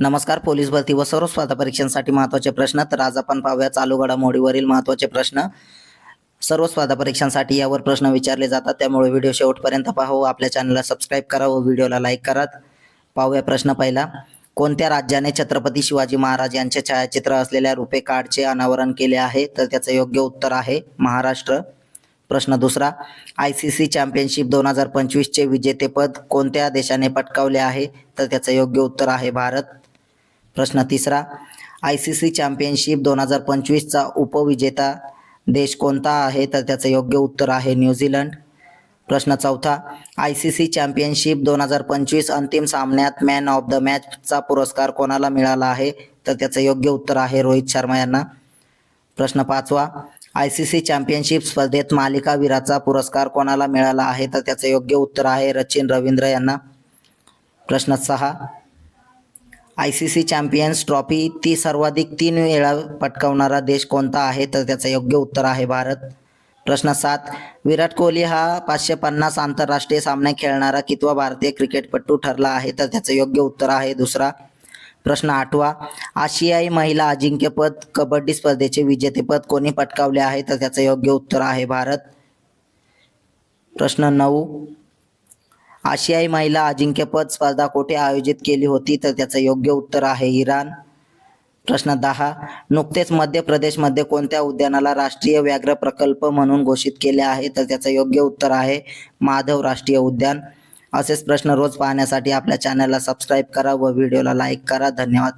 नमस्कार पोलीस भरती व सर्व स्पर्धा परीक्षांसाठी महत्त्वाचे प्रश्न तर आज आपण पाहूया चालू घडामोडीवरील महत्त्वाचे प्रश्न. सर्व स्पर्धा परीक्षांसाठी यावर प्रश्न विचारले जातात त्यामुळे व्हिडिओ शेवटपर्यंत पाहू आपल्या चॅनलला सबस्क्राईब करा व व्हिडिओला लाईक करा. पाहूया प्रश्न पहिला. कोणत्या राज्याने छत्रपती शिवाजी महाराज यांचे छायाचित्र असलेल्या रुपे कार्डचे अनावरण केले आहे? तर त्याचं योग्य उत्तर आहे महाराष्ट्र. प्रश्न दुसरा. आय सी सी चॅम्पियनशिप दोन हजार पंचवीसचे विजेतेपद कोणत्या देशाने पटकावले आहे? तर त्याचं योग्य उत्तर आहे भारत. प्रश्न तिसरा आय सी सी चॅम्पियनशिप दोन हजार पंचवीसचा उपविजेता देश कोणता आहे? तर त्याचं योग्य उत्तर आहे न्यूझीलंड प्रश्न चौथा आय सी सी चॅम्पियनशिप दोन हजार पंचवीस अंतिम सामन्यात मॅन ऑफ द मॅचचा पुरस्कार कोणाला मिळाला आहे? तर त्याचं योग्य उत्तर आहे रोहित शर्मा यांना. प्रश्न पाचवा आय सी सी चॅम्पियनशिप स्पर्धेत मालिकावीराचा पुरस्कार कोणाला मिळाला आहे? तर त्याचं योग्य उत्तर आहे रचिन रवींद्र यांना. प्रश्न सहा I C C champions trophy ती सर्वाधिक तीन वेळा पटकावणारा देश कोणता आहे? तर त्याचं योग्य उत्तर आहे भारत. प्रश्न सात विराट कोहली हा पाचशे पन्नास आंतरराष्ट्रीय सामने खेळणारा कितवा भारतीय क्रिकेटपटू ठरला आहे? तर त्याचं योग्य उत्तर आहे दुसरा. प्रश्न आठवा आशियाई महिला अजिंक्यपद कबड्डी स्पर्धेचे विजेतेपद कोणी पटकावले आहे? तर त्याचं योग्य उत्तर आहे भारत. प्रश्न नऊ आशियाई महिला अजिंक्यपद स्पर्धा कोठे आयोजित केली होती? तर त्याचं योग्य उत्तर आहे इराण. प्रश्न दहा. नुकतेच मध्य प्रदेशमध्ये कोणत्या उद्यानाला राष्ट्रीय व्याघ्र प्रकल्प म्हणून घोषित केले आहे? तर त्याचं योग्य उत्तर आहे माधव राष्ट्रीय उद्यान. असेच प्रश्न रोज पाहण्यासाठी आपल्या चॅनलला सबस्क्राईब करा व व्हिडिओला लाईक करा. धन्यवाद.